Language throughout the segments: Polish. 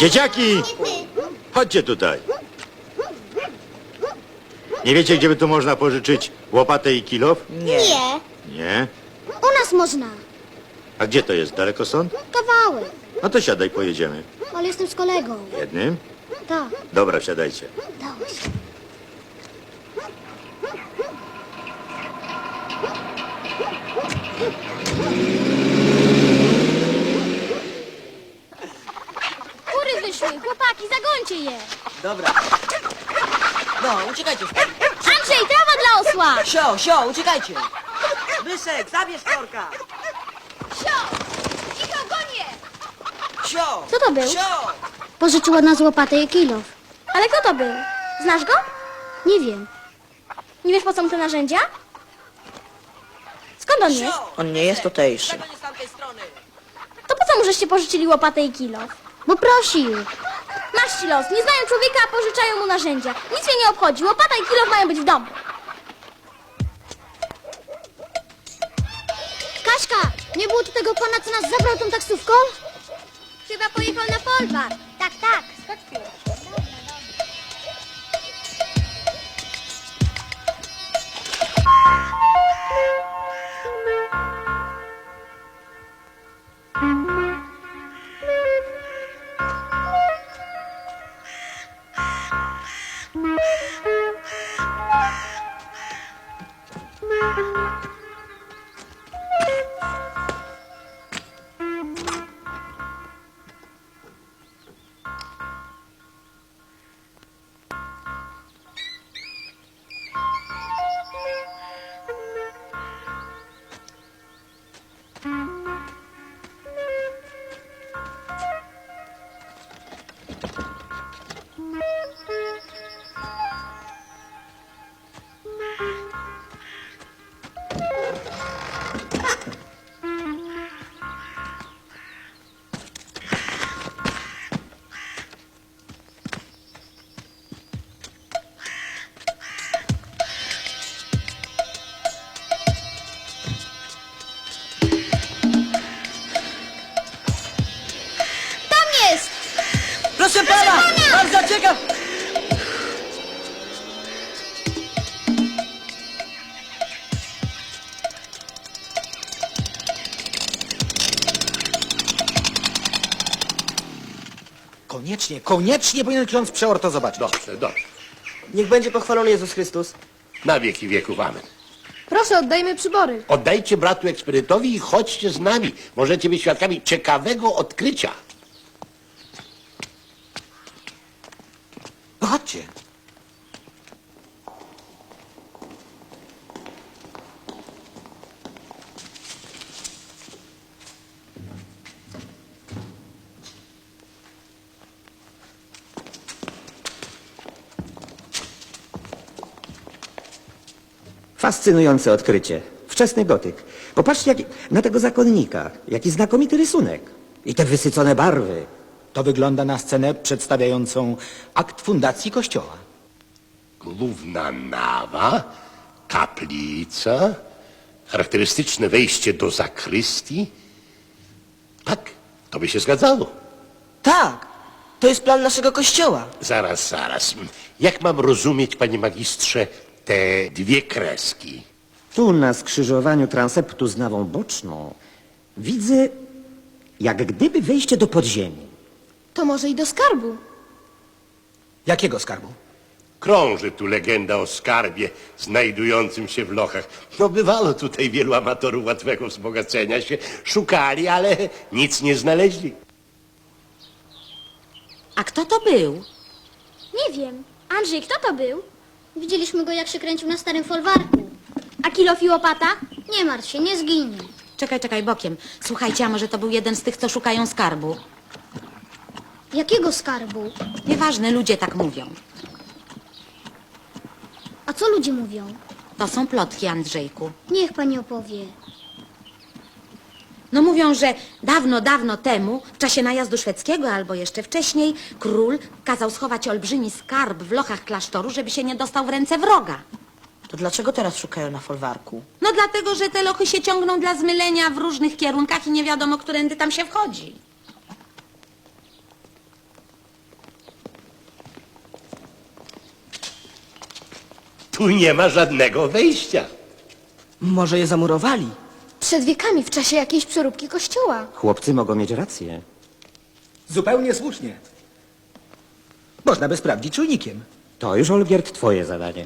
Dzieciaki! Chodźcie tutaj. Nie wiecie, gdzie by tu można pożyczyć łopatę i kilof? Nie. Nie, Nie. u nas można. A gdzie to jest? Daleko stąd? Kawałek. No to siadaj, pojedziemy. Ale jestem z kolegą. Jednym? Tak, Dobra, siadajcie. dało chłopaki, zagońcie je. Dobra. No, uciekajcie stąd. Andrzej, trawa dla osła. Sio, sio, uciekajcie. Wysek, zabierz korka. Sio, cicho, gonię. Sio. Kto to był? Sio. Pożyczył od nas łopatę i kilof. Ale kto to był? Znasz go? Nie wiem. Nie wiesz, po co mu te narzędzia? Skąd on jest? Sio. On nie jest tutejszy. Nie z tamtej strony? To po co mu żeście pożyczyli łopatę i kilof? Bo prosił. Masz ci los. Nie znają człowieka, a pożyczają mu narzędzia. Nic mnie nie obchodzi. Łopata i kilof mają być w domu. Kaśka, nie było tu tego pana, co nas zabrał tą taksówką? Chyba pojechał na folwark. Tak, tak. Koniecznie, koniecznie powinien ksiądz przeor to zobaczyć. Dobrze, dobrze. Niech będzie pochwalony Jezus Chrystus. Na wieki wieków, amen. Proszę, oddajmy przybory. Oddajcie bratu eksperytowi i chodźcie z nami. Możecie być świadkami ciekawego odkrycia. No chodźcie. Fascynujące odkrycie. Wczesny gotyk. Popatrzcie jak, na tego zakonnika. Jaki znakomity rysunek. I te wysycone barwy. To wygląda na scenę przedstawiającą akt fundacji kościoła. Główna nawa, kaplica, charakterystyczne wejście do zakrystii. Tak, to by się zgadzało. Tak, to jest plan naszego kościoła. Zaraz, zaraz. Jak mam rozumieć, panie magistrze, te dwie kreski? Tu na skrzyżowaniu transeptu z nawą boczną widzę jak gdyby wejście do podziemi. To może i do skarbu. Jakiego skarbu? Krąży tu legenda o skarbie znajdującym się w lochach. No bywało tutaj wielu amatorów łatwego wzbogacenia się. Szukali, ale nic nie znaleźli. A kto to był? Nie wiem. Andrzej, kto to był? Widzieliśmy go, jak się kręcił na starym folwarku. A kilof i łopata? Nie martw się, nie zginie. Czekaj, czekaj, bokiem. Słuchajcie, a może to był jeden z tych, co szukają skarbu? Jakiego skarbu? Nieważne, ludzie tak mówią. A co ludzie mówią? To są plotki, Andrzejku. Niech pani opowie. No mówią, że dawno, dawno temu, w czasie najazdu szwedzkiego albo jeszcze wcześniej, król kazał schować olbrzymi skarb w lochach klasztoru, żeby się nie dostał w ręce wroga. To dlaczego teraz szukają na folwarku? No dlatego, że te lochy się ciągną dla zmylenia w różnych kierunkach i nie wiadomo, którędy tam się wchodzi. Tu nie ma żadnego wejścia. Może je zamurowali? Przed wiekami, w czasie jakiejś przeróbki kościoła. Chłopcy mogą mieć rację. Zupełnie słusznie. Można by sprawdzić czujnikiem. To już, Olgierd, twoje zadanie.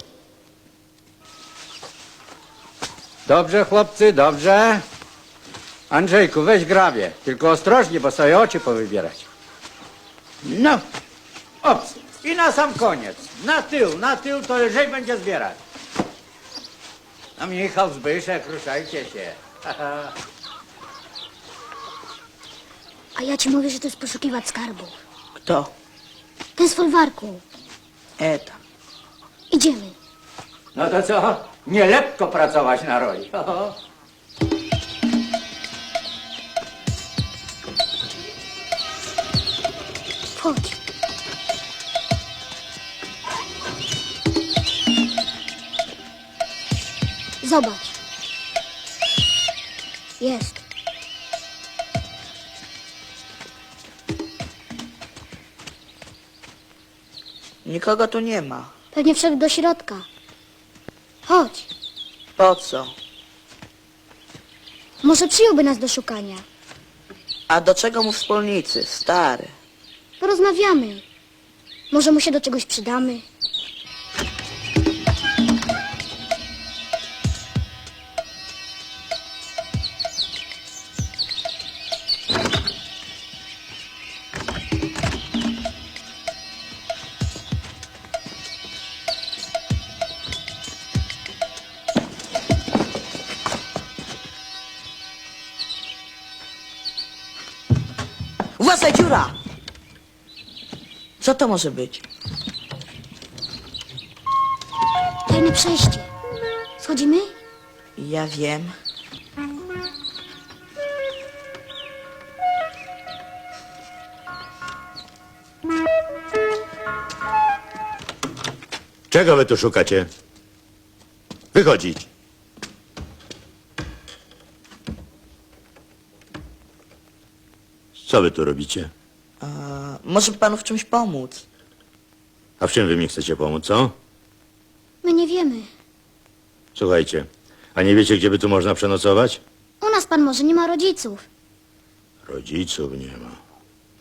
Dobrze, chłopcy, dobrze. Andrzejku, weź grabie. Tylko ostrożnie, bo sobie oczy powybierać. No, ops. I na sam koniec. Na tył, na tył, to lżej będzie zbierać. A Michał, Zbyszek, ruszajcie się. A ja ci mówię, że to jest poszukiwać skarbu. Kto? Ten z folwarku. Eta. Idziemy. No to co? Nie lekko pracować na roli. Wchodź. Zobacz. Jest. Nikogo tu nie ma. Pewnie wszedł do środka. Chodź. Po co? Może przyjąłby nas do szukania. A do czego mu wspólnicy, stary? Porozmawiamy. Może mu się do czegoś przydamy. Co to może być? Tajne przejście. Schodzimy? Ja wiem. Czego wy tu szukacie? Wychodzić. Co wy tu robicie? A, może panu w czymś pomóc? A w czym wy mi chcecie pomóc, co? My nie wiemy. Słuchajcie, a nie wiecie, gdzie by tu można przenocować? U nas pan może nie ma rodziców. Rodziców nie ma.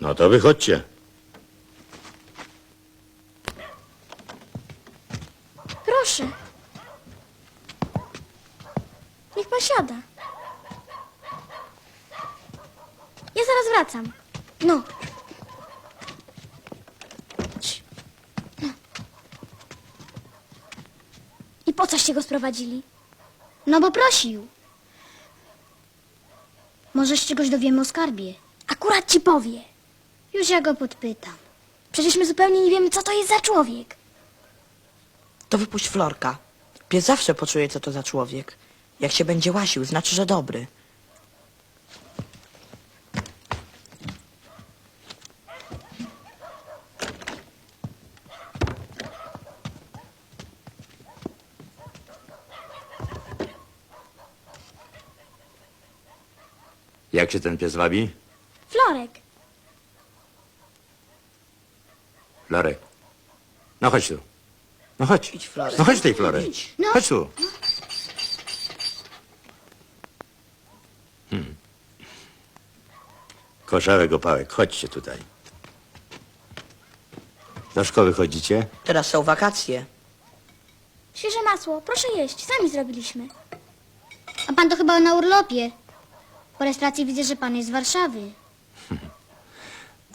No to wychodźcie. Proszę. Niech pan siada. Ja zaraz wracam. No. Cii. No. I po coście go sprowadzili? No bo prosił. Może się czegoś dowiemy o skarbie. Akurat ci powie. Już ja go podpytam. Przecież my zupełnie nie wiemy, co to jest za człowiek. To wypuść Florka. Pies zawsze poczuje, co to za człowiek. Jak się będzie łasił, znaczy, że dobry. Jak się ten pies wabi? Florek. Florek. No chodź tu. No chodź. Idź, Florek. No chodź tej Florek. Idź. No. Chodź tu. Hmm. Koszałek opałek, chodźcie tutaj. Do szkoły chodzicie? Teraz są wakacje. Świeże masło, proszę jeść, sami zrobiliśmy. A pan to chyba na urlopie. Po rejestracji widzę, że pan jest z Warszawy.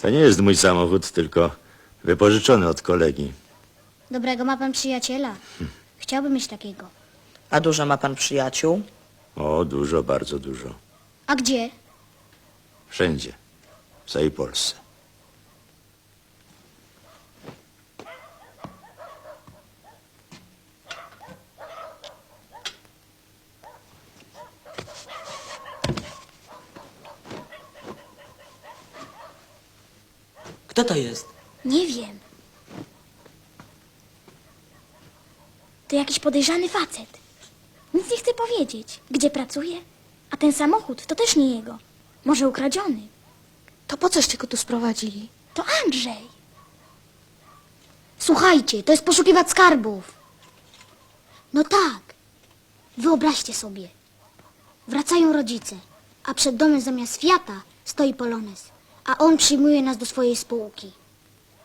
To nie jest mój samochód, tylko wypożyczony od kolegi. Dobrego ma pan przyjaciela. Chciałbym mieć takiego. A dużo ma pan przyjaciół? O, dużo, bardzo dużo. A gdzie? Wszędzie. W całej Polsce. Kto to jest? Nie wiem. To jakiś podejrzany facet. Nic nie chce powiedzieć, gdzie pracuje. A ten samochód to też nie jego. Może ukradziony. To po coście go tu sprowadzili? To Andrzej. Słuchajcie, to jest poszukiwać skarbów. No tak. Wyobraźcie sobie. Wracają rodzice, a przed domem zamiast Fiata stoi Polones, a on przyjmuje nas do swojej spółki.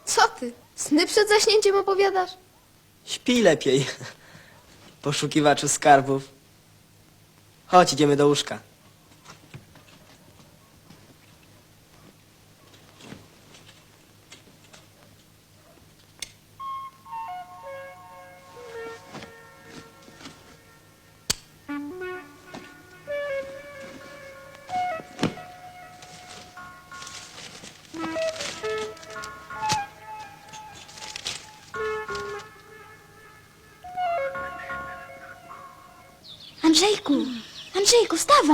Co ty? Sny przed zaśnięciem opowiadasz? Śpi lepiej. Poszukiwaczu skarbów. Chodź, idziemy do łóżka.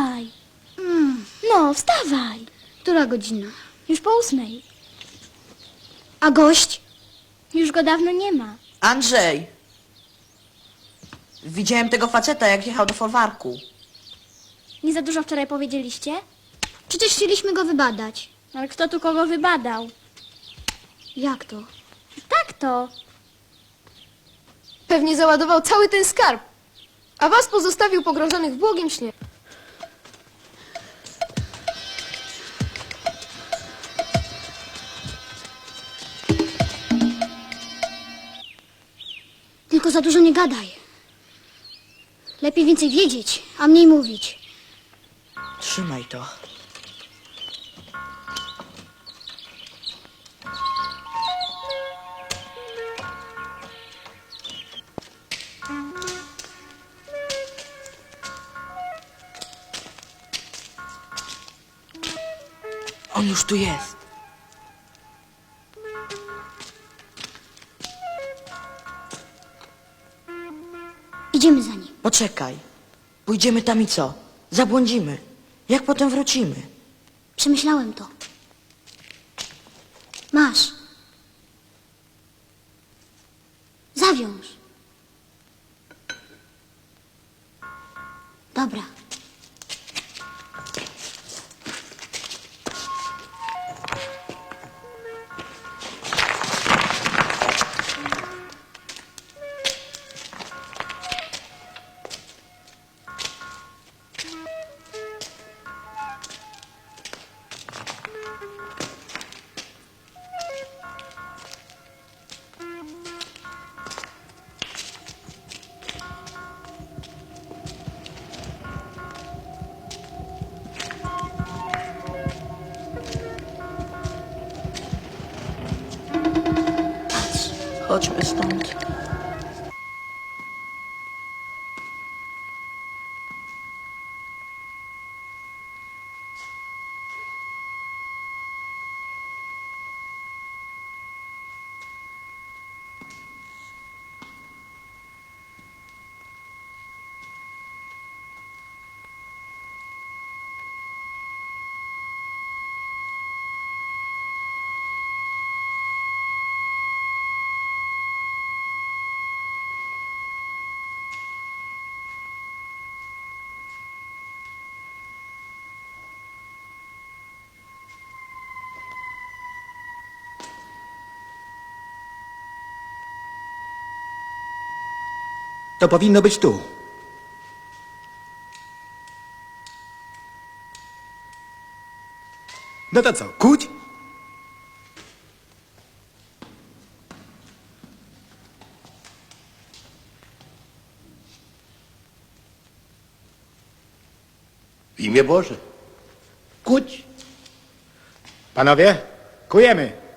Wstawaj. No, wstawaj. Która godzina? Już po ósmej. A gość? Już go dawno nie ma. Andrzej! Widziałem tego faceta, jak jechał do folwarku. Nie za dużo wczoraj powiedzieliście? Przecież chcieliśmy go wybadać. Ale kto tu kogo wybadał? Jak to? Tak to. Pewnie załadował cały ten skarb. A was pozostawił pogrążonych w błogim śnie. Tylko za dużo nie gadaj. Lepiej więcej wiedzieć, a mniej mówić. Trzymaj to. On już tu jest. Poczekaj. Pójdziemy tam i co? Zabłądzimy. Jak potem wrócimy? Przemyślałem to. Chodźmy stąd. To powinno być tu. No to co, kuć? W imię Boże. Kuć. Panowie, kujemy.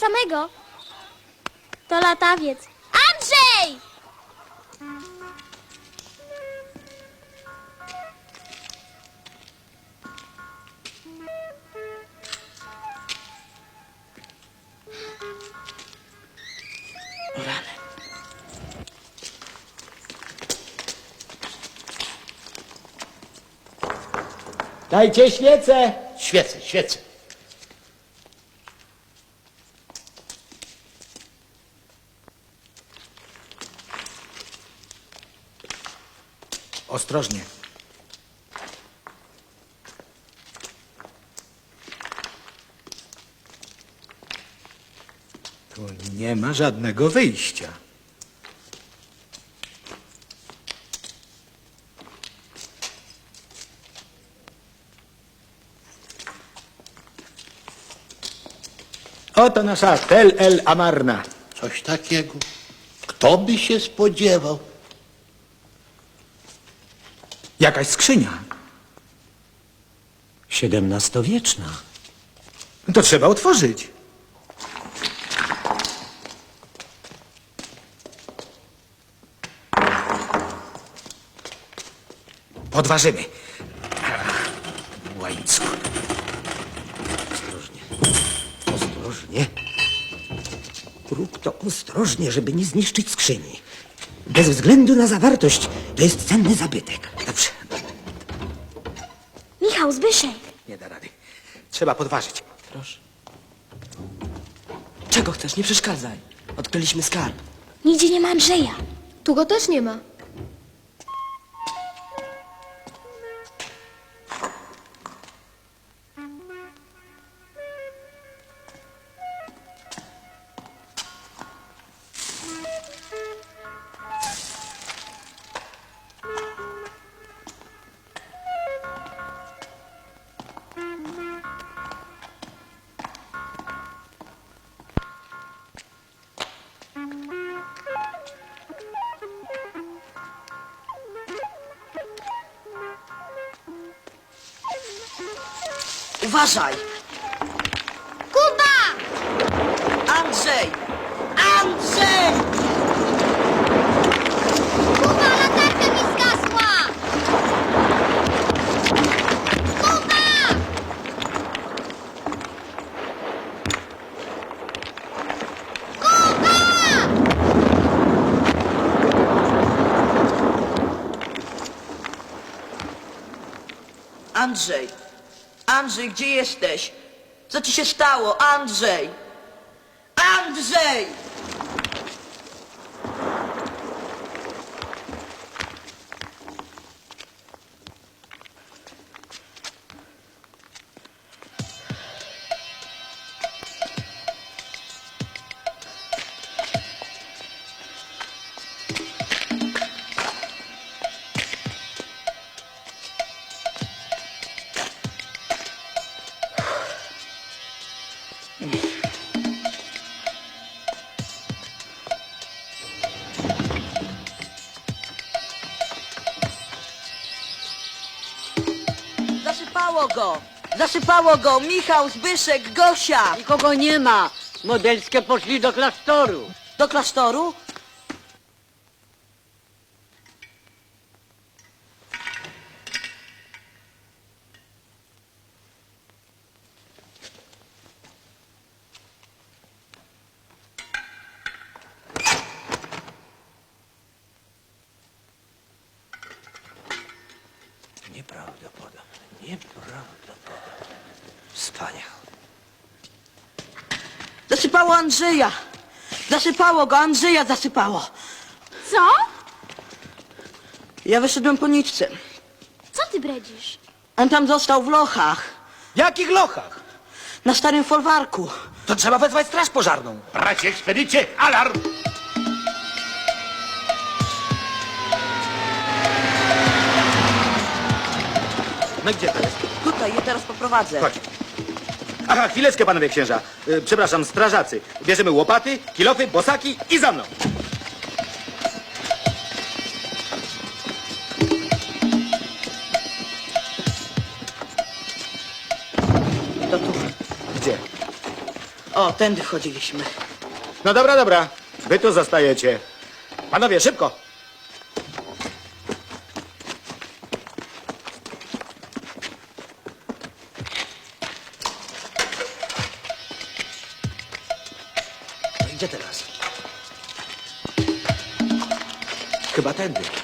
samego. To latawiec. Andrzej! Dajcie świecę! Świecę, świecę. Ostrożnie. Tu nie ma żadnego wyjścia. Oto nasza Tel El Amarna. Coś takiego. Kto by się spodziewał? Jakaś skrzynia. Siedemnastowieczna. To trzeba otworzyć. Podważymy. Łańcuch. Ostrożnie. Ostrożnie. Rób to ostrożnie, żeby nie zniszczyć skrzyni. Bez względu na zawartość, to jest cenny zabytek. Michał, Zbyszek. nie da rady. Trzeba podważyć. Proszę. Czego chcesz? Nie przeszkadzaj. Odkryliśmy skarb. Nigdzie nie ma Andrzeja. Tu go też nie ma. Uważaj! Kuba! Andrzej! Andrzej! Kuba, latarka mi zgasła! Kuba! Andrzej! Andrzej, gdzie jesteś? Co ci się stało? Andrzej! Andrzej! Go! Zasypało go! Michał, Zbyszek, Gosia! Nikogo nie ma. Modelskie poszli do klasztoru. Do klasztoru? Nieprawdopodobne. Nieprawdopodobne. Wspaniałe. Zasypało Andrzeja! Zasypało go, Andrzeja zasypało! Co? Ja wyszedłem po nitce. Co ty bredzisz? On tam został w lochach. W jakich lochach? Na starym folwarku. To trzeba wezwać straż pożarną. Bracie ekspedycie, alarm! No gdzie to jest? Tutaj, je teraz poprowadzę. Chodź. Aha, chwileczkę, panowie księża. Y, Przepraszam, strażacy. Bierzemy łopaty, kilofy, bosaki i za mną. To tu. Gdzie? O, tędy chodziliśmy. No dobra, dobra. Wy tu zostajecie. Panowie, szybko. Tędy.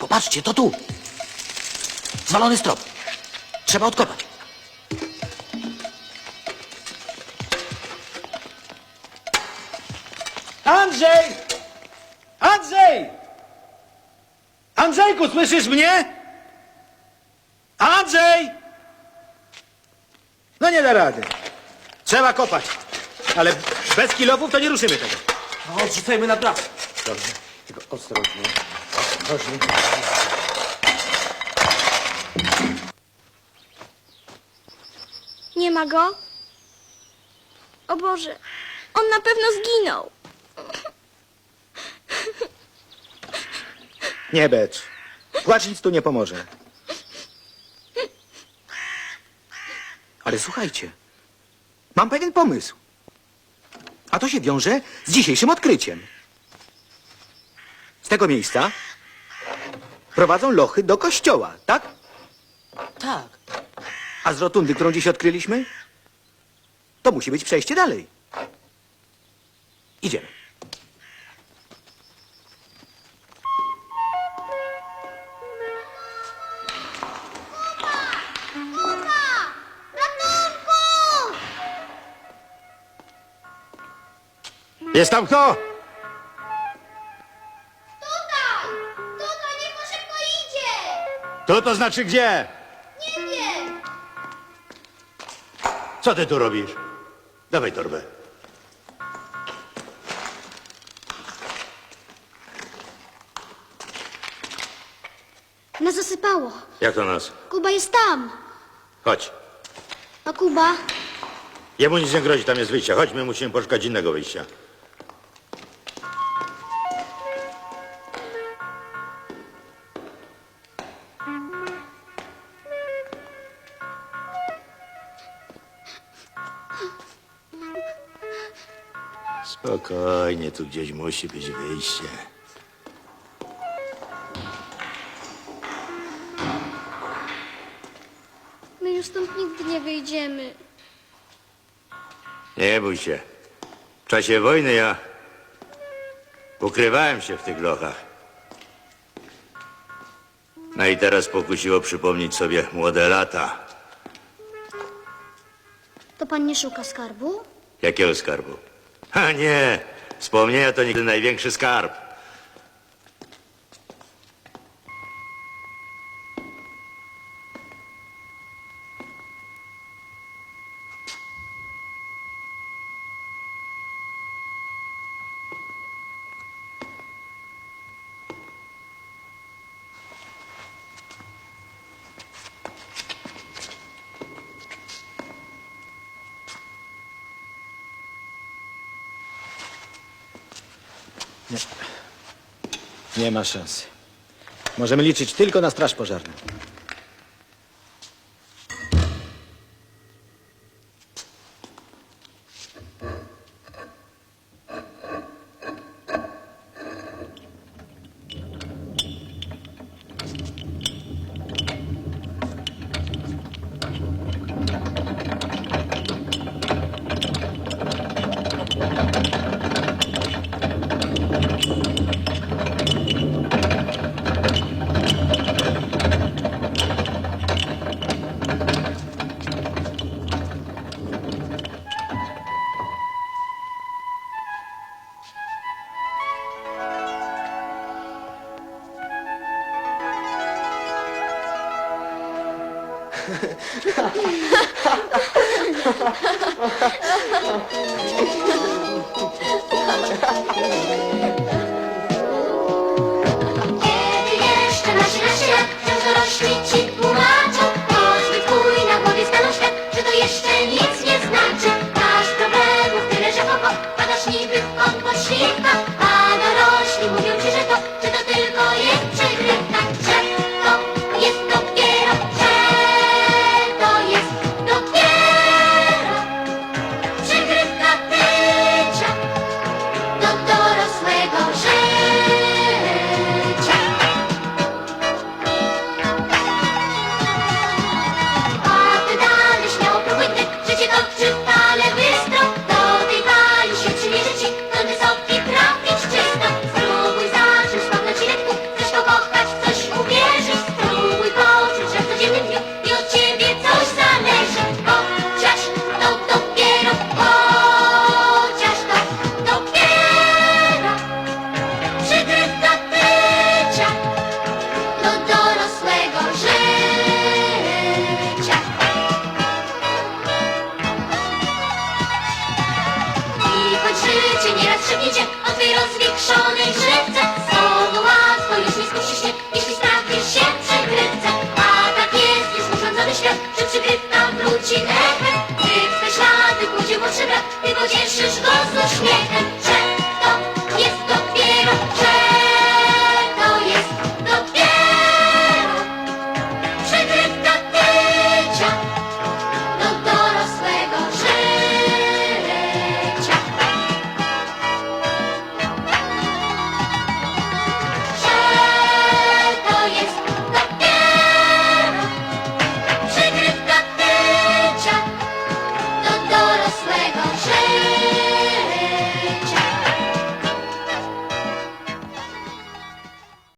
Popatrzcie, to tu. Zwalony strop. Trzeba odkopać. Andrzej! Andrzej! Andrzejku, słyszysz mnie? Andrzej! No nie da rady. Trzeba kopać. Ale bez kilofów to nie ruszymy tego. No, odrzucajmy na prawo. Dobrze, tylko ostrożnie. Nie ma go? O Boże, on na pewno zginął. Nie becz. Płacz nic tu nie pomoże. Ale słuchajcie, mam pewien pomysł. A to się wiąże z dzisiejszym odkryciem. Z tego miejsca prowadzą lochy do kościoła, tak? Tak. A z rotundy, którą dziś odkryliśmy, to musi być przejście dalej. Idziemy. Jest tam kto? Tu to znaczy gdzie? Nie wiem! Co ty tu robisz? Dawaj torbę. Nas zasypało. Jak to nas? Kuba jest tam. Chodź. A Kuba? Jemu nic nie grozi, tam jest wyjście. Chodź, my musimy poszukać innego wyjścia. Tu gdzieś musi być wyjście. My już stąd nigdy nie wyjdziemy. Nie bój się. W czasie wojny ja ukrywałem się w tych lochach. No i teraz pokusiło przypomnieć sobie młode lata. To pan nie szuka skarbu? Jakiego skarbu? A nie, wspomnienia to nigdy największy skarb. Nie ma szansy. Możemy liczyć tylko na straż pożarną. Zakruszonej grzywce łatwo już nie skusisz się, jeśli strafisz się przy grywce A tak jest już świat, że przygrywka wróci efekt. Gdy w te ślady pójdzie młodszy ty pocieszysz go